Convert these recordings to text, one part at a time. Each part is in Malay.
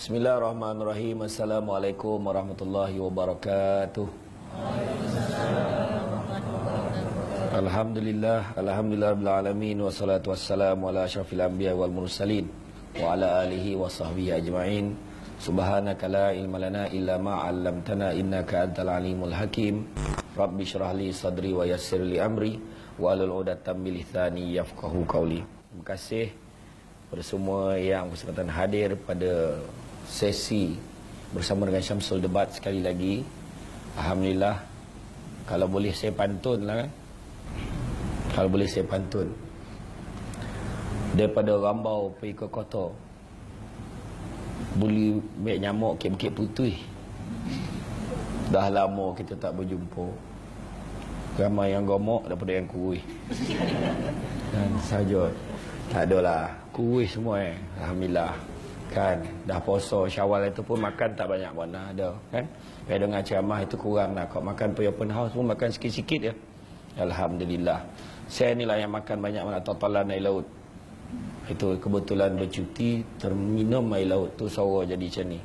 Bismillahirrahmanirrahim. Assalamualaikum warahmatullahi wabarakatuh. Alhamdulillah, alhamdulillah rabbil alamin wassalatu wassalamu ala asyrafil anbiya wal mursalin wa ala alihi wa sahbihi ajma'in. Subhanaka la ilma lana illa ma 'allamtana innaka antal alimul hakim. Rabbi shrah li sadri wa yassir li amri wa hlul 'udatam min lisani yafqahu qawli. Terima kasih kepada semua yang bersempatan hadir pada sesi bersama dengan Syamsul Debat sekali lagi. Alhamdulillah. Kalau boleh saya pantun lah kan. Kalau boleh saya pantun. Daripada Rambau pergi ke kota. Buli mek nyamuk ke Bukit Putih. Dah lama kita tak berjumpa. Ramai yang gomok daripada yang kuih. Dan saja. Tak adalah. Kuih semua eh. Alhamdulillah kan? Dah puasa syawal itu pun makan tak banyak mana ada kan? Pada dengan ceramah itu kurang lah. Kalau makan pergi open house pun makan sikit-sikit ya Alhamdulillah. Saya ni lah yang makan banyak mana totalan air laut. Itu kebetulan bercuti terminum air laut. Tu suara jadi macam ni.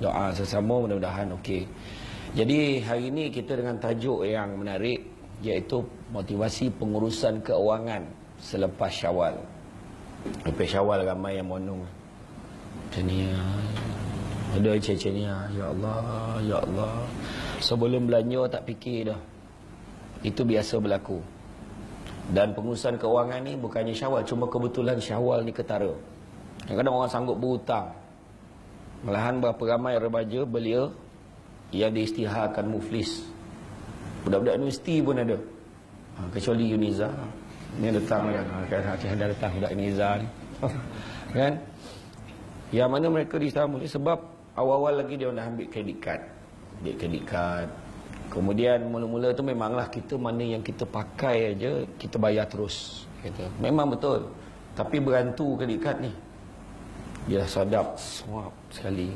Doa sesama mudah-mudahan okey. Jadi hari ini kita dengan tajuk yang menarik iaitu motivasi pengurusan keuangan selepas syawal. Lepas syawal ramai yang monong ni ya. Ada macam ni ya. Allah, Ya Allah. Sebelum belanja tak fikir dah. Itu biasa berlaku. Dan pengurusan keuangan ni bukannya syawal. Cuma kebetulan syawal ni ketara. Kadang-kadang orang sanggup berhutang. Malahan berapa ramai remaja belia yang diistiharkan muflis. Budak-budak universiti pun ada. Ha, kecuali Uniza. Ini datang kan. Ada datang budak Uniza ni. kan? Yang mana mereka disambut sebab awal-awal lagi dia nak ambil kredit card. Ambil kredit card. Kemudian mula-mula tu memanglah kita mana yang kita pakai aja kita bayar terus. Kata. Memang betul. Tapi berantu kredit card ni. Dia sadap swap sekali.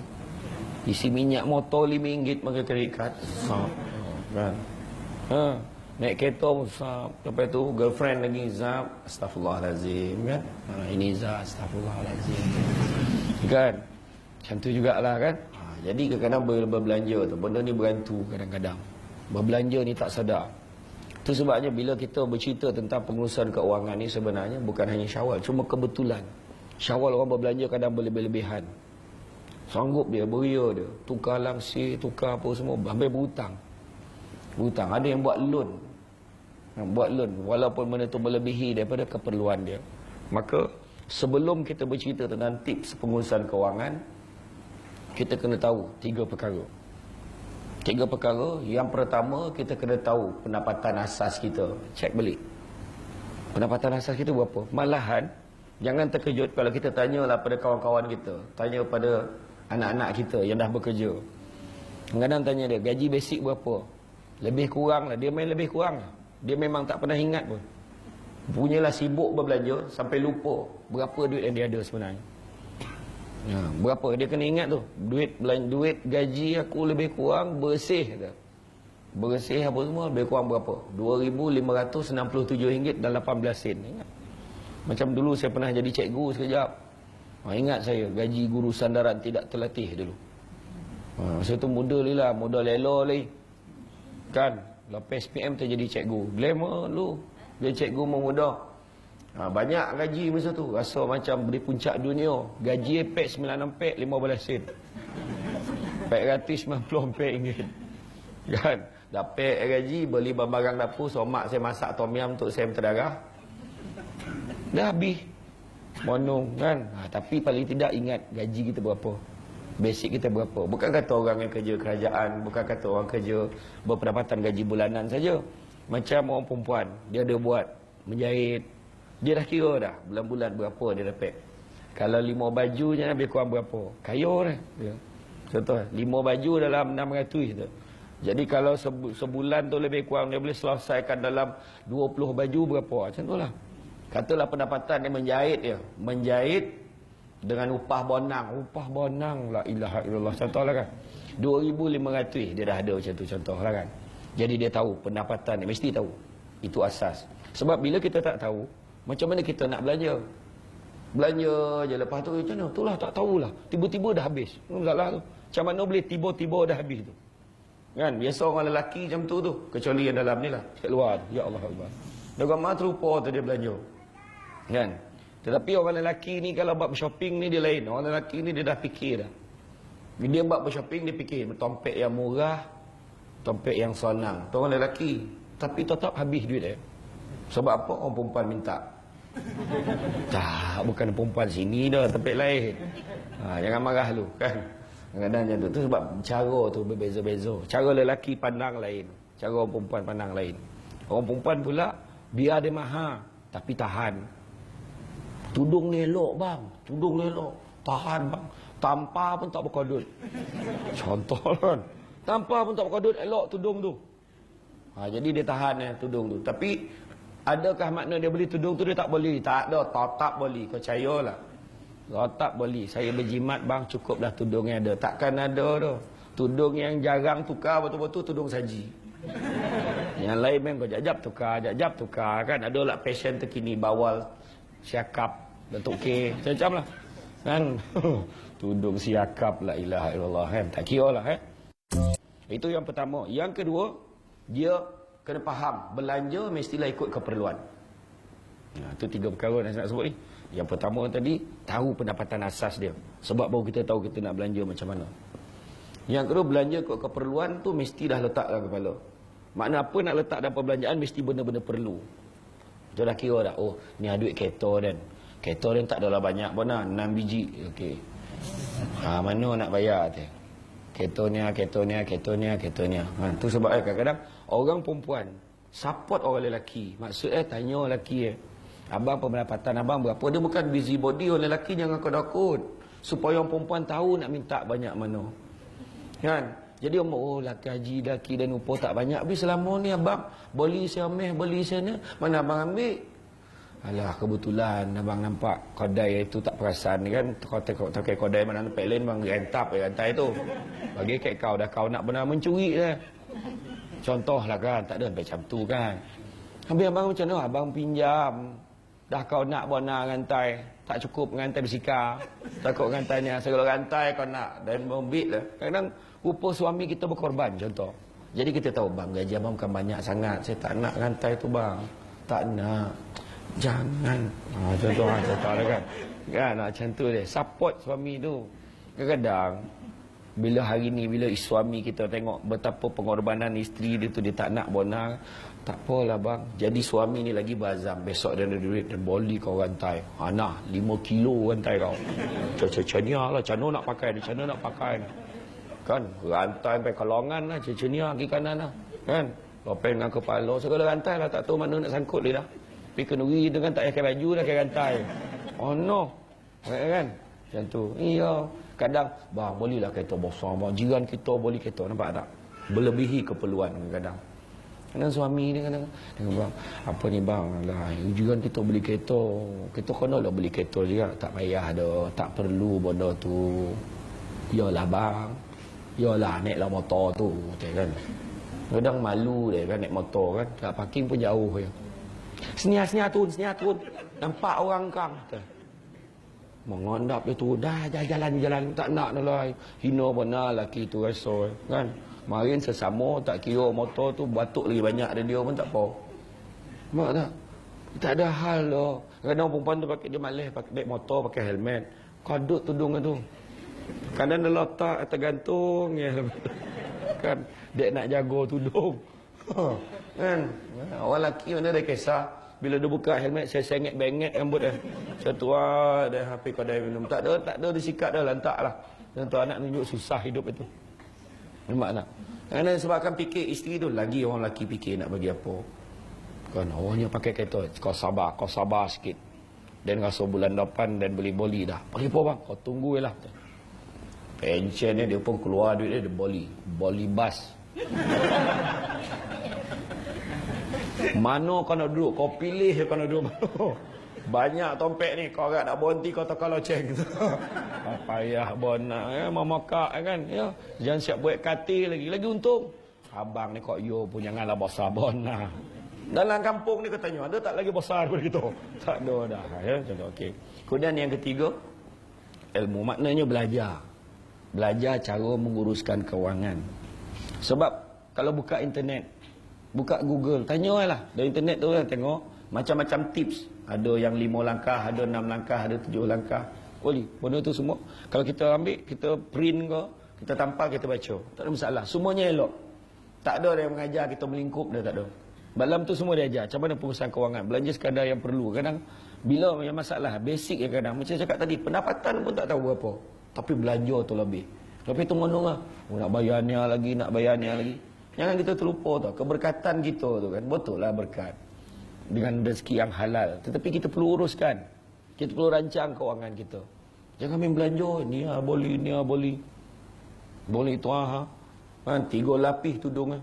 Isi minyak motor RM5 pakai kredit card. Ha. Kan? Ha. Naik kereta pun sap. Lepas tu girlfriend lagi zap. Astaghfirullahalazim kan. Ha, ini zap. Astaghfirullahalazim. Kan? Macam tu jugalah kan? Ha, jadi kadang-kadang ber berbelanja tu. Benda ni berantu kadang-kadang. Berbelanja ni tak sedar. Itu sebabnya bila kita bercerita tentang pengurusan keuangan ni sebenarnya bukan hanya syawal. Cuma kebetulan. Syawal orang berbelanja kadang berlebih-lebihan. Sanggup dia, beria dia. Tukar langsir, tukar apa semua. Hampir berhutang. Berhutang. Ada yang buat loan. Yang buat loan. Walaupun benda tu melebihi daripada keperluan dia. Maka sebelum kita bercerita tentang tips pengurusan kewangan, kita kena tahu tiga perkara. Tiga perkara. Yang pertama, kita kena tahu pendapatan asas kita. Cek balik. Pendapatan asas kita berapa? Malahan, jangan terkejut kalau kita tanyalah pada kawan-kawan kita. Tanya pada anak-anak kita yang dah bekerja. Kadang-kadang tanya dia, gaji basic berapa? Lebih kurang lah. Dia main lebih kurang lah. Dia memang tak pernah ingat pun. Punyalah sibuk berbelanja sampai lupa berapa duit yang dia ada sebenarnya. Ya, berapa dia kena ingat tu. Duit belanja duit gaji aku lebih kurang bersih kata. Bersih apa semua lebih kurang berapa? RM2567 dan 18 sen. Ingat. Macam dulu saya pernah jadi cikgu sekejap. Ha, ingat saya gaji guru sandaran tidak terlatih dulu. Ha, masa tu muda lah, muda lelo lagi. Kan? Lepas SPM terjadi cikgu. Glamour lu. Dia cikgu memudah. Ha, banyak gaji masa tu. Rasa macam beri puncak dunia. Gaji pek 96 pek 15 sen. Pek gratis 90 pek ringgit. Kan? Dapat gaji, beli barang dapur. So, mak saya masak tom yam untuk saya berdarah. Dah habis. Monong kan. Ha, tapi paling tidak ingat gaji kita berapa. Basic kita berapa. Bukan kata orang yang kerja kerajaan. Bukan kata orang kerja berpendapatan gaji bulanan saja. Macam orang perempuan, dia ada buat menjahit. Dia dah kira dah bulan-bulan berapa dia dapat. Kalau lima baju je lebih kurang berapa. Kaya dah. Ya. Contoh, lima baju dalam 600 tu. Jadi kalau sebulan tu lebih kurang dia boleh selesaikan dalam 20 baju berapa. Macam tu lah. Katalah pendapatan dia menjahit dia. Menjahit dengan upah bonang. Upah bonang la ilaha illallah. Contoh lah kan. 2,500 dia dah ada macam tu contoh lah kan. Jadi dia tahu pendapatan dia mesti tahu. Itu asas. Sebab bila kita tak tahu, macam mana kita nak belanja? Belanja je lepas tu macam mana? Itulah tak tahulah. Tiba-tiba dah habis. Salah tu. Macam mana boleh tiba-tiba dah habis tu? Kan? Biasa orang lelaki macam tu tu. Kecuali yang dalam ni lah. Kat luar tu. Ya Allah Allah. Dengan mana terupa tu dia belanja. Kan? Tetapi orang lelaki ni kalau buat shopping ni dia lain. Orang lelaki ni dia dah fikir dah. Dia buat shopping dia fikir. Tompek yang murah. Tompek yang senang. Tu orang lelaki. Tapi tetap habis duit dia. Sebab apa orang perempuan minta? Tak, bukan perempuan sini dah, tempat lain. Ha, jangan marah lu, kan? Kadang-kadang macam tu. tu sebab cara tu berbeza-beza. Cara lelaki pandang lain. Cara orang perempuan pandang lain. Orang perempuan pula, biar dia mahal. Tapi tahan. Tudung ni elok bang. Tudung ni elok. Tahan bang. Tanpa pun tak berkodut. Contoh kan. Tanpa pun tak berkodut, elok tudung tu. Ha, jadi dia tahan ya, tudung tu. Tapi Adakah makna dia beli tudung tu dia tak boleh? Tak ada. Kau percayalah. Kau tak boleh. Saya berjimat bang, cukuplah tudung yang ada. Takkan ada tu. Tudung yang jarang tukar betul-betul tudung saji. Yang lain memang kau jap-jap tukar, jap-jap tukar kan. Ada lah passion terkini bawal siakap bentuk K. Macam lah. Kan? tudung siakap la ilaha illallah kan. Tak kira lah eh. Itu yang pertama. Yang kedua, dia kena faham belanja mestilah ikut keperluan. Nah, itu tiga perkara yang saya nak sebut ni. Yang pertama tadi tahu pendapatan asas dia. Sebab baru kita tahu kita nak belanja macam mana. Yang kedua belanja ikut keperluan tu mesti dah letak dalam kepala. Makna apa nak letak dalam perbelanjaan mesti benda-benda perlu. Kita dah kira dah. Oh, ni ada duit kereta dan. Kereta dan tak adalah banyak pun lah. 6 biji. Okey. Ha, mana nak bayar tu? Ketonya, ketonya, ketonya, ketonya. Ha, tu sebab eh, kadang-kadang orang perempuan support orang lelaki. Maksudnya tanya lelaki eh. Abang pendapatan abang berapa? Dia bukan busy body orang lelaki jangan kau takut. Supaya orang perempuan tahu nak minta banyak mana. Kan? Jadi orang oh laki haji, laki dan upah tak banyak. Tapi selama ni abang beli saya meh, beli sana. Mana abang ambil? Alah kebetulan abang nampak kodai itu tak perasan kan kau tak kodai mana nampak lain bang rentap ya rantai tu. Bagi kat kau dah kau nak benar mencuri dah. Contohlah kan tak ada macam tu kan. Habis abang macam mana abang pinjam dah kau nak bona rantai tak cukup rantai bersikar. Takut rantainya segala rantai kau nak dan membit lah. Kadang rupa suami kita berkorban contoh. Jadi kita tahu bang gaji abang bukan banyak sangat. Saya tak nak rantai tu bang. Tak nak. Jangan. Ha, contoh ha, contoh kan. Kan macam tu dia. Support suami tu. Kadang-kadang bila hari ni bila suami kita tengok betapa pengorbanan isteri dia tu dia tak nak bona tak apalah bang. Jadi suami ni lagi bazam. Besok dia ada duit dia boli kau rantai. Ana 5 kilo rantai kau. Cecenia lah. Cano nak pakai dia cano nak pakai kan? Rantai sampai kolongan lah. Cecenia kiri kanan lah. Kan? Lopen dengan kepala segala rantai lah. Tak tahu mana nak sangkut dia dah Pergi kenduri dengan tak pakai baju dah pakai rantai. Oh no. Kan? Macam tu. Iya. Kadang, bang bolehlah kereta besar. Bang jiran kita boleh kereta. Nampak tak? Berlebihi keperluan kadang. Kadang suami ni kadang, dia bang, apa ni bang, lah, jiran kita beli kereta. Kita kena lah beli kereta juga. Tak payah dah. Tak perlu benda tu. Yalah bang. Yalah naiklah motor tu. Kan? Kadang malu dia kan naik motor kan. Tak parking pun jauh ya. Senyap-senyap turun, senyap turun. Nampak orang kang. Mengondap dia tu. Dah jalan-jalan. Tak nak dah lah. Hina benar lelaki tu rasa. Kan? Marin sesama tak kira motor tu batuk lagi banyak dari dia pun tak apa. Mak tak? Tak ada hal lah. Kadang perempuan tu pakai dia malas pakai motor pakai helmet. Kadut tudung tu. Kadang dia letak tergantung ya. kan dia nak jaga tudung. Kan? Orang lelaki mana ada kisah bila dia buka helmet saya sengit bengek rambut dia. Saya tua dia HP kau dah minum. Tak ada, tak ada disikat dah lantak lah. Dan tu anak tunjuk susah hidup itu. Nampak tak? Kerana sebabkan fikir isteri tu lagi orang lelaki fikir nak bagi apa. Kan orangnya pakai kereta. Kau sabar, kau sabar sikit. Dan rasa bulan depan dan beli boli dah. Bagi apa bang? Kau tunggu lah. Pension dia, dia pun keluar duit dia, dia boli. Boli bas. Mana kau nak duduk? Kau pilih kau nak duduk mana. Banyak tompek ni. Kau agak nak berhenti kau tak kalau cek. Payah bona. Ya, mama kak kan. Ya. Jangan siap buat katil lagi. Lagi untung. Abang ni kok yo pun janganlah bosa bona. Dalam kampung ni katanya ada tak lagi besar daripada kita? Tak ada dah. Ya, contoh okey. Kemudian yang ketiga ilmu maknanya belajar. Belajar cara menguruskan kewangan. Sebab kalau buka internet, buka Google, tanyalah. Dari internet tu lah tengok macam-macam tips. Ada yang lima langkah, ada enam langkah, ada tujuh langkah. Boleh. Benda tu semua. Kalau kita ambil, kita print ke, kita tampal, kita baca. Tak ada masalah. Semuanya elok. Tak ada yang mengajar kita melingkup, dah tak ada. Dalam tu semua dia ajar. Macam mana pengurusan kewangan. Belanja sekadar yang perlu. Kadang, bila yang masalah, basic ya kadang. Macam cakap tadi, pendapatan pun tak tahu berapa. Tapi belanja tu lebih. Tapi tu mana lah. Oh, nak bayar ni lagi, nak bayar ni lagi. Jangan kita terlupa tu. Keberkatan kita tu kan. Betul lah berkat. Dengan rezeki yang halal. Tetapi kita perlu uruskan. Kita perlu rancang kewangan kita. Jangan main belanja. Ni lah boleh, ni lah boleh. Boleh tuan ha. Kan, tiga lapis tudung lah.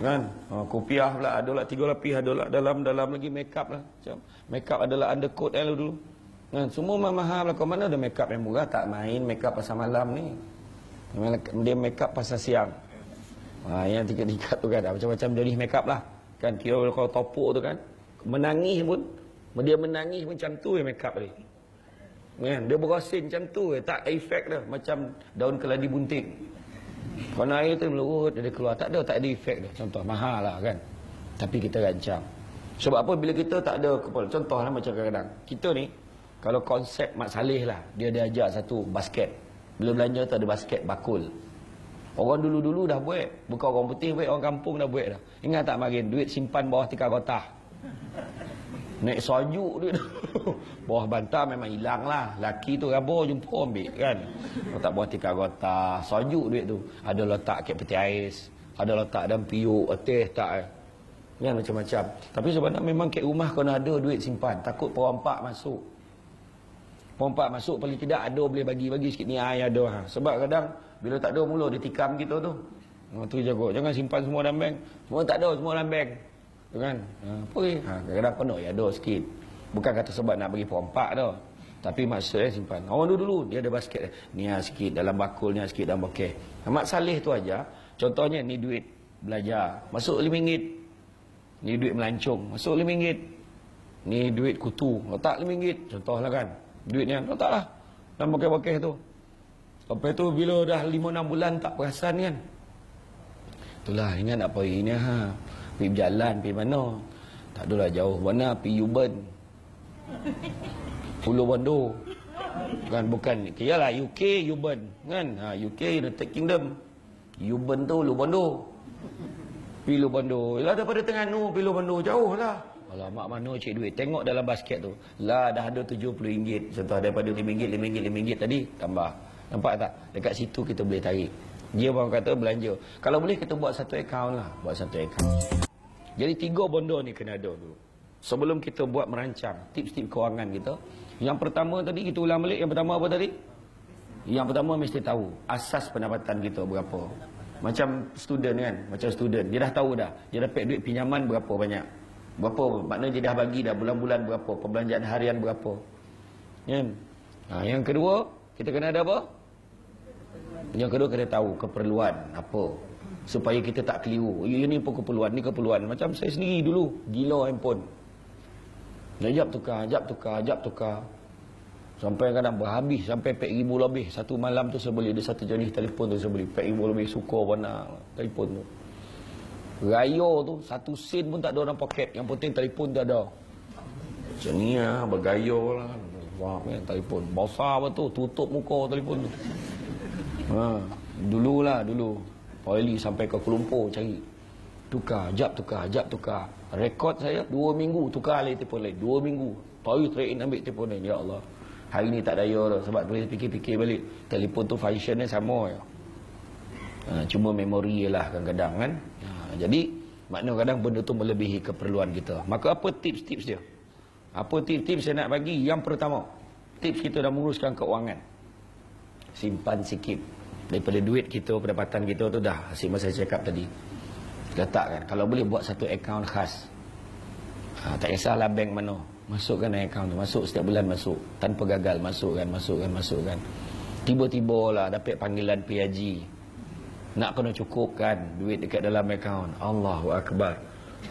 Kan? Ha, kopiah pula ada lah tiga lapis ada lah dalam dalam lagi makeup lah. Macam makeup adalah undercoat eh dulu. Kan? Semua mahal lah. Kau mana ada makeup yang murah tak main makeup pasal malam ni. Dia makeup pasal siang. Ha, yang tiga-tiga tu kan macam-macam jenis makeup lah. Kan kira kalau topuk tu kan menangis pun dia menangis macam tu ya makeup dia. Kan? Dia berasin macam tu ya. tak efek dah macam daun keladi bunting. Kalau air tu melurut dia keluar tak ada tak ada efek dah. Contoh mahal lah kan. Tapi kita rancang. Sebab apa bila kita tak ada kepala contohlah macam kadang-kadang kita ni kalau konsep Mak Saleh lah dia diajar satu basket. Bila belanja tu ada basket bakul. Orang dulu-dulu dah buat. Bukan orang putih buat, orang kampung dah buat dah. Ingat tak makin duit simpan bawah tikar kotah. Naik sojuk duit Bawah bantal memang hilang lah. Laki tu rabo jumpa ambil kan. Kalau tak bawah tikar kotah. Sojuk duit tu. Ada letak kat peti ais. Ada letak dalam piuk, eteh tak eh. Kan macam-macam. Tapi sebenarnya memang kat rumah kena ada duit simpan. Takut perompak masuk. Perompak masuk paling tidak ada boleh bagi-bagi sikit ni ada. Ha. Sebab kadang bila tak ada mula dia tikam kita tu. Ha, tu jaga. Jangan simpan semua dalam bank. Semua tak ada semua dalam bank. Tu kan? Ha, apa ni? Ha, kadang-kadang penuh ya ada sikit. Bukan kata sebab nak bagi perompak tu. Tapi maksudnya simpan. Orang dulu-dulu dia ada basket. Ni ha, sikit dalam bakul ni ha, sikit dalam bokeh. Amat salih tu aja. Contohnya ni duit belajar. Masuk RM5. Ni duit melancong. Masuk RM5. Ni duit kutu. Letak RM5. Contohlah kan. Duitnya letaklah. Dalam bokeh-bokeh tu. Sampai tu bila dah 5-6 bulan tak perasan kan. Itulah ingat nak pergi ni ha. Pergi berjalan, pergi mana. Tak adalah jauh mana, pergi Yuban. Pulau Bondo. Kan bukan, kira lah UK, Yuban. Kan, ha, UK, United Kingdom. Yuban tu, Lu Bondo. Pergi Lu Bondo. Yalah daripada Terengganu, pergi Lu Bondo, jauh lah. Alamak mana cik duit. Tengok dalam basket tu. Lah dah ada RM70. Contoh daripada RM5, RM5, RM5 tadi, tambah. Nampak tak? Dekat situ kita boleh tarik. Dia orang kata belanja. Kalau boleh kita buat satu akaun lah. Buat satu akaun. Jadi tiga bondo ni kena ada dulu. Sebelum kita buat merancang tips-tips kewangan kita. Yang pertama tadi kita ulang balik. Yang pertama apa tadi? Yang pertama mesti tahu asas pendapatan kita berapa. Macam student kan. Macam student. Dia dah tahu dah. Dia dapat duit pinjaman berapa banyak. Berapa. Maknanya dia dah bagi dah bulan-bulan berapa. Perbelanjaan harian berapa. Kan? Ha, yang kedua. Kita kena ada apa? Yang kedua kena tahu keperluan apa supaya kita tak keliru. Ini pun keperluan, ni keperluan. Macam saya sendiri dulu gila handphone. Jap tukar, jap tukar, jap tukar. Sampai kadang berhabis sampai 4000 lebih. Satu malam tu saya beli ada satu jenis telefon tu saya beli 4000 lebih suka warna telefon tu. Raya tu satu sen pun tak ada dalam poket. Yang penting telefon tu ada. Ni lah, bergaya lah. Wah, telefon. Besar apa tu, tutup muka telefon tu. Ha, dululah dulu. Oily sampai ke Kuala cari. Tukar, jap tukar, jap tukar. Rekod saya dua minggu tukar lagi telefon lain. Dua minggu. Tahu trade in ambil telefon lain. Ya Allah. Hari ni tak daya dah. Sebab boleh fikir-fikir balik. Telefon tu functionnya sama ya. Ha, cuma memori lah kadang-kadang kan. Ha, jadi makna kadang benda tu melebihi keperluan kita. Maka apa tips-tips dia? Apa tips-tips saya nak bagi? Yang pertama, tips kita dah menguruskan keuangan. Simpan sikit daripada duit kita, pendapatan kita tu dah hasil masa saya cakap tadi. Letakkan. Kalau boleh buat satu akaun khas. Ha, tak kisahlah bank mana. Masukkan akaun tu. Masuk setiap bulan masuk. Tanpa gagal. Masukkan, masukkan, masukkan. Tiba-tiba lah dapat panggilan PAG. Nak kena cukupkan duit dekat dalam akaun. Allahu Akbar.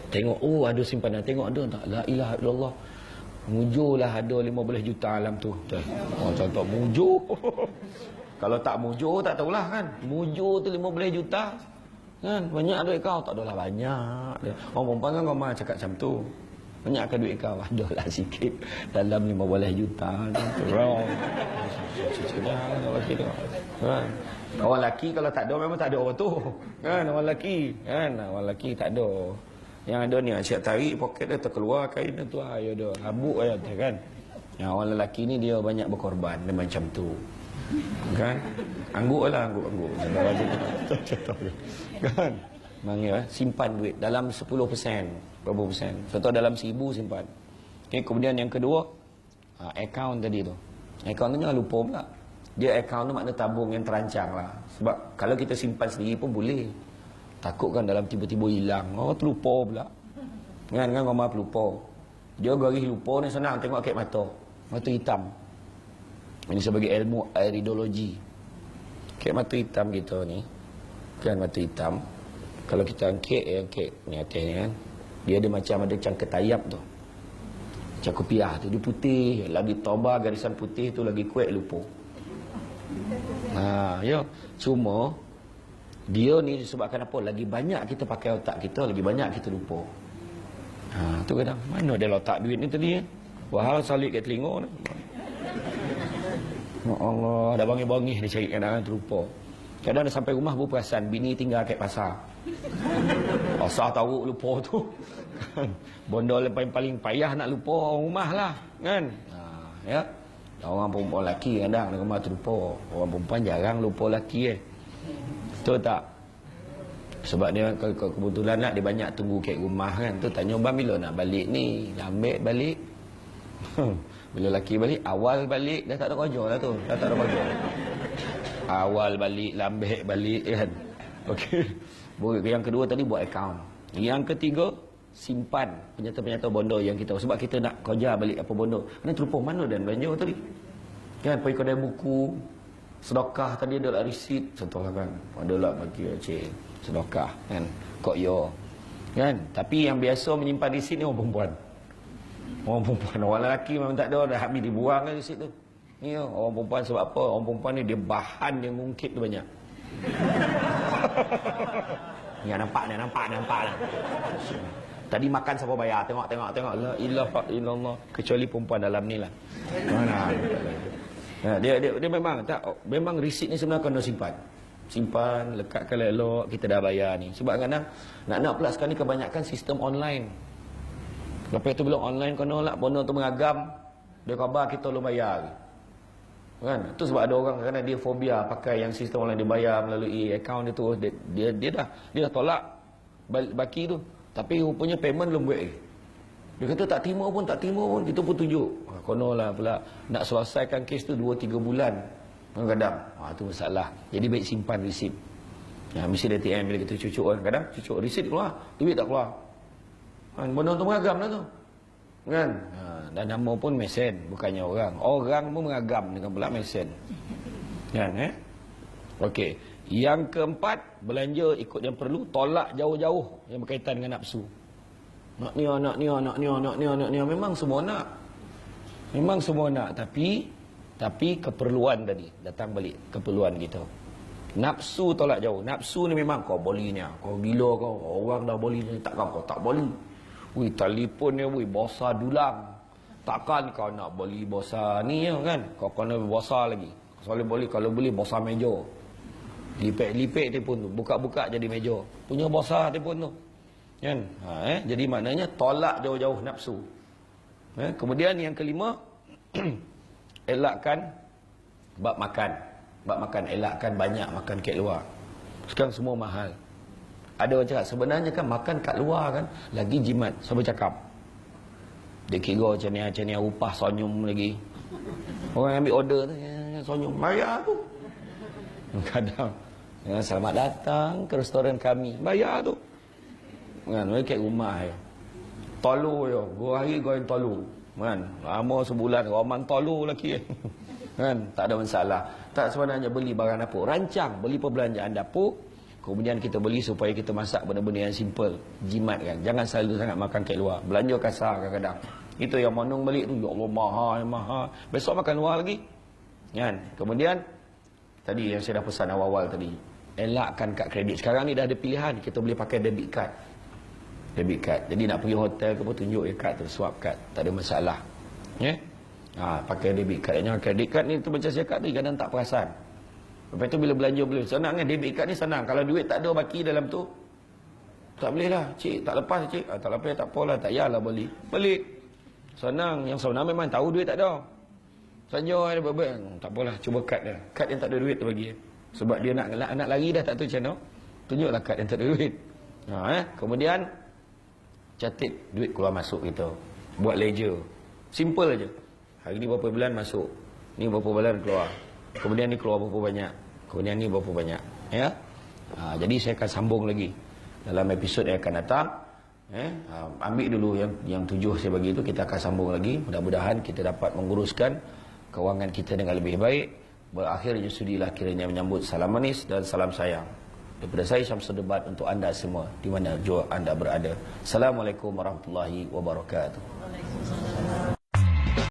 Tengok, oh ada simpanan. Tengok ada tak? La ilaha illallah. Mujurlah ada 15 juta alam tu. Oh, contoh mujur. Kalau tak mujur tak tahulah kan. Mujur tu 15 juta. Kan? Banyak duit kau? Tak adalah banyak. Orang perempuan kan kau mahu cakap macam tu. Banyakkan duit kau? Ada lah sikit. Dalam 15 juta. Wrong. Kan? Orang lelaki kalau tak ada memang tak ada orang tu. Kan? Orang lelaki. Kan? Orang lelaki tak ada. Yang ada ni asyik tarik poket dia terkeluar kain tu ayo dia. Habuk aja kan. Yang orang lelaki ni dia banyak berkorban dia macam tu. Kan? Angguk lah angguk angguk. kan? Manggil eh? simpan duit dalam 10%. Berapa persen? Contoh dalam 1000 simpan. Okay, kemudian yang kedua uh, account tadi tu. Account tu jangan lupa pula. Dia account tu makna tabung yang terancang lah. Sebab kalau kita simpan sendiri pun boleh. Takut kan dalam tiba-tiba hilang. Oh terlupa pula. Kan kan kau maaf lupa. Dia garis lupa ni senang tengok kek mata. Mata hitam. Ini sebagai ilmu iridologi. Kek mata hitam kita ni. Kan mata hitam. Kalau kita angkit ya, angkit ni atas ni kan. Dia ada macam ada cangkir tayap tu. Macam kopiah tu. Dia putih. Lagi toba garisan putih tu lagi kuat lupa. Ha, ya. Cuma dia ni disebabkan apa? Lagi banyak kita pakai otak kita, lagi banyak kita lupa. Ha, tu kadang mana dia letak duit ni tadi eh? Wahal salik ke telinga ni. Ya Allah, dah bangih-bangih dia cari kadang terlupa. Kadang dah sampai rumah baru perasan bini tinggal kat pasar. Asal tahu lupa tu. Bondol yang paling, paling payah nak lupa orang rumah lah. Kan? Ha, ya. Orang perempuan lelaki kadang di rumah terlupa. Orang perempuan jarang lupa lelaki eh. Betul tak? Sebab dia ke kebetulan nak dia banyak tunggu kat rumah kan. Tu tanya bang bila nak balik ni? Lambat balik. bila laki balik, awal balik dah tak ada kerja lah tu. Dah tak ada kerja. Awal balik, lambat balik kan. Okey. Yang kedua tadi buat akaun. Yang ketiga simpan penyata-penyata bondo yang kita sebab kita nak kerja balik apa bondo. Kena terlupa mana dan belanja tadi. Kan pergi kedai buku, sedekah tadi adalah risit contohlah kan adalah bagi cik sedekah kan kok yo kan tapi yang biasa menyimpan risit ni orang perempuan orang perempuan orang lelaki memang tak ada dah habis dibuang kan risit tu ni yo, orang perempuan sebab apa orang perempuan ni dia bahan yang mungkit tu banyak Ya nampak ni nampak nampak lah. Tadi makan siapa bayar? Tengok tengok tengok. La ilaha illallah kecuali perempuan dalam ni lah. Mana? Ya, dia, dia dia memang tak memang resit ni sebenarnya kena simpan. Simpan, lekatkan elok, kita dah bayar ni. Sebab kadang nak nak pula sekarang ni kebanyakan sistem online. Lepas tu bila online kena lah, bono tu mengagam, dia khabar kita belum bayar. Kan? Tu sebab ada orang kerana dia fobia pakai yang sistem online dia bayar melalui akaun dia tu dia, dia dia dah dia dah tolak baki tu. Tapi rupanya payment belum buat lagi. Dia kata tak terima pun, tak terima pun. Kita pun tunjuk. Ha, konolah pula. Nak selesaikan kes tu 2-3 bulan. Kadang-kadang. Ha, tu masalah. Jadi baik simpan resit. Ya, mesti dia ATM bila kita cucuk kan. Kadang cucuk resit keluar. Duit tak keluar. Ha, benda tu mengagam lah tu. Kan? Ha, dan nama pun mesen. Bukannya orang. Orang pun mengagam dengan pula mesen. Kan eh? Okey. Yang keempat, belanja ikut yang perlu. Tolak jauh-jauh yang berkaitan dengan nafsu. Nak ni, nak ni, nak ni, nak ni, nak ni. Memang semua nak. Memang semua nak. Tapi, tapi keperluan tadi. Datang balik keperluan kita. Nafsu tolak jauh. Nafsu ni memang kau boleh ni. Kau gila kau. Orang dah boleh ni. Takkan kau tak boleh. Wih, telefon ni, wih, bosa dulang. Takkan kau nak beli bosa ni ya, kan? Kau kena bosa lagi. Soalnya boleh, kalau boleh bosa meja. Lipek-lipek pun tu. Buka-buka jadi meja. Punya bosa pun tu. Kan? Ha, eh? Jadi maknanya tolak jauh-jauh nafsu. Eh? Kemudian yang kelima, elakkan bab makan. Bab makan, elakkan banyak makan kat luar. Sekarang semua mahal. Ada orang cakap, sebenarnya kan makan kat luar kan, lagi jimat. Siapa cakap? Dia kira macam ni, macam ni, upah sonyum lagi. Orang ambil order tu, ya, sonyum. Bayar tu. Kadang, ya, selamat datang ke restoran kami. Bayar tu. Kan, mereka kat rumah ya. Tolu yo, gua hari gua yang tolu. Kan, lama sebulan roman tolu lagi. kan, tak ada masalah. Tak sebenarnya beli barang dapur, rancang beli perbelanjaan dapur, Kemudian kita beli supaya kita masak benda-benda yang simple. Jimat kan. Jangan selalu sangat makan kat luar. Belanja kasar kadang-kadang. Itu yang monong balik tu. Ya Allah, mahal, mahal. Besok makan luar lagi. Kan? Kemudian, tadi yang saya dah pesan awal-awal tadi. Elakkan kad kredit. Sekarang ni dah ada pilihan. Kita boleh pakai debit card. Debit card. Jadi nak pergi hotel ke apa, tunjuk je card tu. Swap card. Tak ada masalah. Ya? Ha, pakai debit card. Yang kredit card ni tu macam saya cakap tadi. Kadang tak perasan. Lepas tu bila belanja boleh. Senang kan debit card ni senang. Kalau duit tak ada baki dalam tu. Tak boleh lah. Cik tak lepas cik. Ah, tak lepas tak apalah. Tak payahlah beli. Beli. Senang. Yang sebenar memang tahu duit tak ada. Sanja ada hmm, Tak apalah. Cuba kad dia. Kad yang tak ada duit tu bagi. Sebab dia nak nak, nak lari dah tak tahu macam mana. Tunjuklah kad yang tak ada duit. Ha, eh? Kemudian. Catit duit keluar masuk kita. Buat ledger. Simple aja. Hari ni berapa bulan masuk. Ni berapa bulan keluar. Kemudian ni keluar berapa banyak. Kemudian ni berapa banyak. Ya. Ha, jadi saya akan sambung lagi dalam episod yang akan datang. Eh, ha, ambil dulu yang yang tujuh saya bagi itu kita akan sambung lagi. Mudah-mudahan kita dapat menguruskan kewangan kita dengan lebih baik. Berakhirnya sudilah kiranya menyambut salam manis dan salam sayang. Daripada saya Syamsul Debat untuk anda semua di mana jua anda berada. Assalamualaikum warahmatullahi wabarakatuh. Waalaikumsalam.